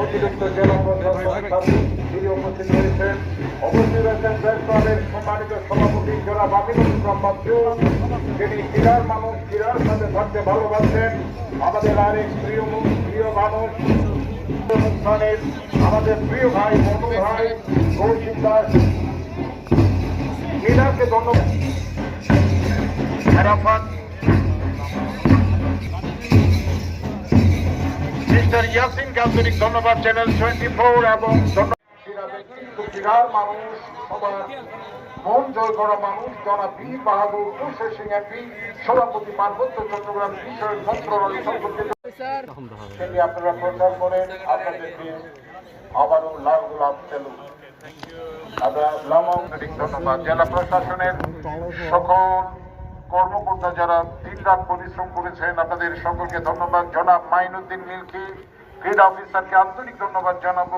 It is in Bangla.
অতিরিক্ত জেলা প্রশাসক তিনি উপস্থিত হয়েছেন অবশ্যই রয়েছেন প্রেস ক্লাবের সম্মানিত সভাপতি জনাব আমিনুল ইসলাম তিনি ক্রীড়ার মানুষ ক্রীড়ার সাথে থাকতে ভালোবাসেন। আমাদের আরেক প্রিয় প্রিয় মানুষ আমাদের প্রিয় ভাই মনু ভাই, কৌশিক দাস। ক্রীড়াকে ধন্যবাদ। মিস্টার ইয়াসিনকে আন্তরিক ধন্যবাদ চ্যানেল টোয়েন্টি ফোর এবং মানুষ সবার মন জয় করা মানুষ যারা বীর বাহাদুর তুষার সিং এমপি সভাপতি পার্বত্য চট্টগ্রাম বিষয়ক মন্ত্রণালয় সম্পর্কিত সেটি আপনারা প্রচার করেন আপনাদেরকে আবারও লাল গোলাপ সেলু ধন্যবাদ জেলা প্রশাসনের সকল কর্মকর্তা যারা দিন রাত পরিশ্রম করেছেন, আপনাদের সকলকে ধন্যবাদ। জনাব মাইনুদ্দিন মিল্কি ফিড অফিসারকে আন্তরিক ধন্যবাদ জানাব।